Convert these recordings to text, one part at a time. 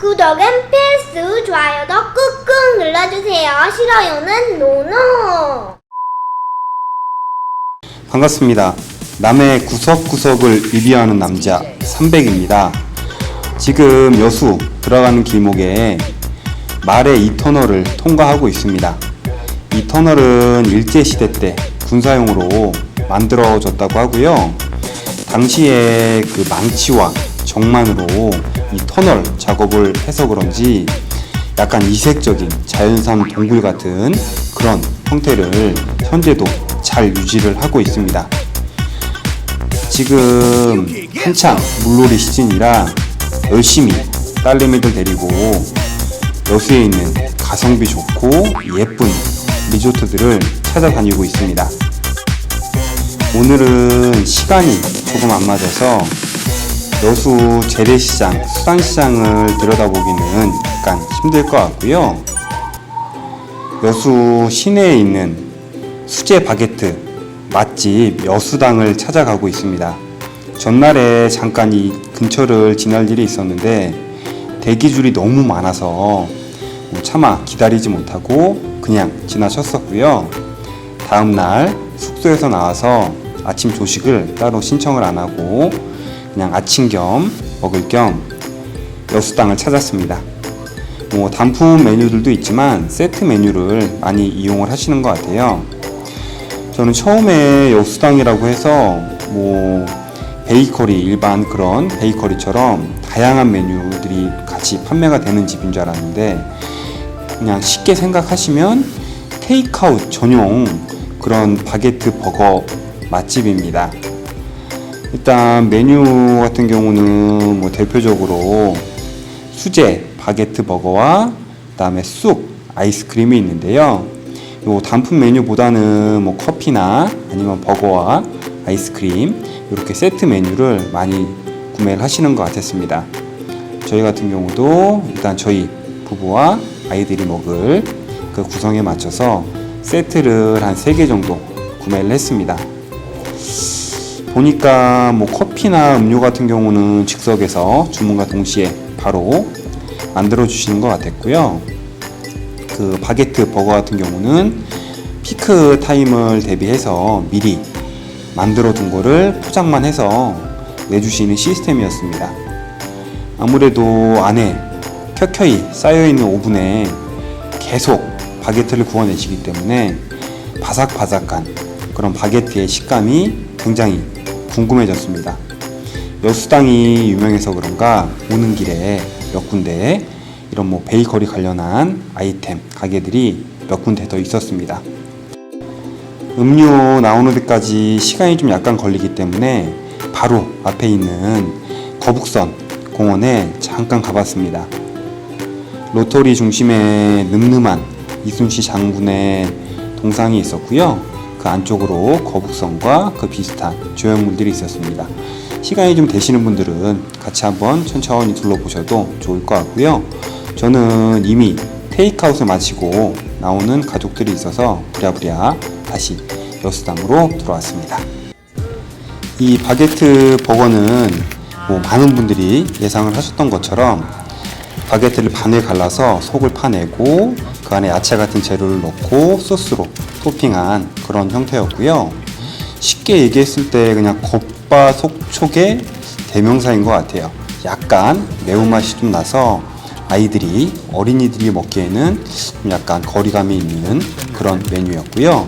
구독은 필수, 좋아요도 꾹꾹 눌러주세요. 싫어요는 노노. 반갑습니다. 남의 구석구석을 리뷰하는 남자 300입니다. 지금 여수 들어가는 길목에 말의 이 터널을 통과하고 있습니다. 이 터널은 일제시대 때 군사용으로 만들어졌다고 하고요. 당시에 그 망치와 정만으로 이 터널 작업을 해서 그런지 약간 이색적인 자연산 동굴 같은 그런 형태를 현재도 잘 유지를 하고 있습니다. 지금 한창 물놀이 시즌이라 열심히 딸내미들 데리고 여수에 있는 가성비 좋고 예쁜 리조트들을 찾아다니고 있습니다. 오늘은 시간이 조금 안 맞아서 여수 재래시장, 수산시장을 들여다보기는 약간 힘들 것 같고요. 여수 시내에 있는 수제 바게트 맛집 여수당을 찾아가고 있습니다. 전날에 잠깐 이 근처를 지날 일이 있었는데 대기줄이 너무 많아서 뭐 차마 기다리지 못하고 그냥 지나쳤었고요. 다음날 숙소에서 나와서 아침 조식을 따로 신청을 안 하고 그냥 아침 겸 먹을 겸 여수당을 찾았습니다. 뭐 단품 메뉴들도 있지만 세트 메뉴를 많이 이용을 하시는 것 같아요. 저는 처음에 여수당이라고 해서 뭐 베이커리 일반 그런 베이커리처럼 다양한 메뉴들이 같이 판매가 되는 집인 줄 알았는데 그냥 쉽게 생각하시면 테이크아웃 전용 그런 바게트 버거 맛집입니다. 일단 메뉴 같은 경우는 뭐 대표적으로 수제 바게트 버거와 그다음에 쑥 아이스크림이 있는데요. 요 단품 메뉴보다는 뭐 커피나 아니면 버거와 아이스크림 이렇게 세트 메뉴를 많이 구매를 하시는 것 같았습니다. 저희 같은 경우도 일단 저희 부부와 아이들이 먹을 그 구성에 맞춰서 세트를 한 3개 정도 구매를 했습니다. 보니까 뭐 커피나 음료 같은 경우는 즉석에서 주문과 동시에 바로 만들어 주시는 것 같았고요. 그 바게트 버거 같은 경우는 피크 타임을 대비해서 미리 만들어 둔 거를 포장만 해서 내주시는 시스템이었습니다. 아무래도 안에 켜켜이 쌓여 있는 오븐에 계속 바게트를 구워내시기 때문에 바삭바삭한 그런 바게트의 식감이 굉장히 궁금해졌습니다. 여수당이 유명해서 그런가 오는 길에 몇 군데 이런 뭐 베이커리 관련한 아이템 가게들이 몇 군데 더 있었습니다. 음료 나오는 데까지 시간이 좀 약간 걸리기 때문에 바로 앞에 있는 거북선 공원에 잠깐 가봤습니다. 로터리 중심에 늠름한 이순시 장군의 동상이 있었고요. 그 안쪽으로 거북선과 그 비슷한 조형물들이 있었습니다. 시간이 좀 되시는 분들은 같이 한번 천천히 둘러보셔도 좋을 것 같고요. 저는 이미 테이크아웃을 마치고 나오는 가족들이 있어서 부랴부랴 다시 여수당으로 들어왔습니다. 이 바게트 버거는 뭐 많은 분들이 예상을 하셨던 것처럼 바게트를 반을 갈라서 속을 파내고 그 안에 야채 같은 재료를 넣고 소스로 토핑한 그런 형태였고요. 쉽게 얘기했을 때 그냥 겉바 속촉의 대명사인 것 같아요. 약간 매운맛이 좀 나서 아이들이 어린이들이 먹기에는 좀 약간 거리감이 있는 그런 메뉴였고요.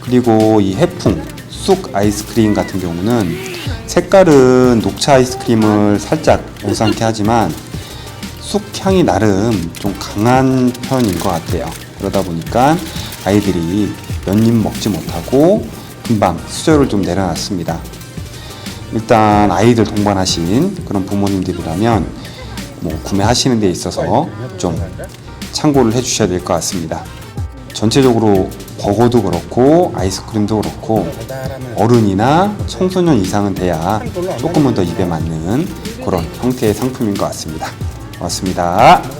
그리고 이 해풍 쑥 아이스크림 같은 경우는 색깔은 녹차 아이스크림을 살짝 연상케 하지만 쑥 향이 나름 좀 강한 편인 것 같아요. 그러다 보니까 아이들이 몇 입 먹지 못하고 금방 수저를 좀 내려놨습니다. 일단 아이들 동반하신 그런 부모님들이라면 뭐 구매하시는 데 있어서 좀 참고를 해주셔야 될 것 같습니다. 전체적으로 버거도 그렇고 아이스크림도 그렇고 어른이나 청소년 이상은 돼야 조금은 더 입에 맞는 그런 형태의 상품인 것 같습니다. 고맙습니다.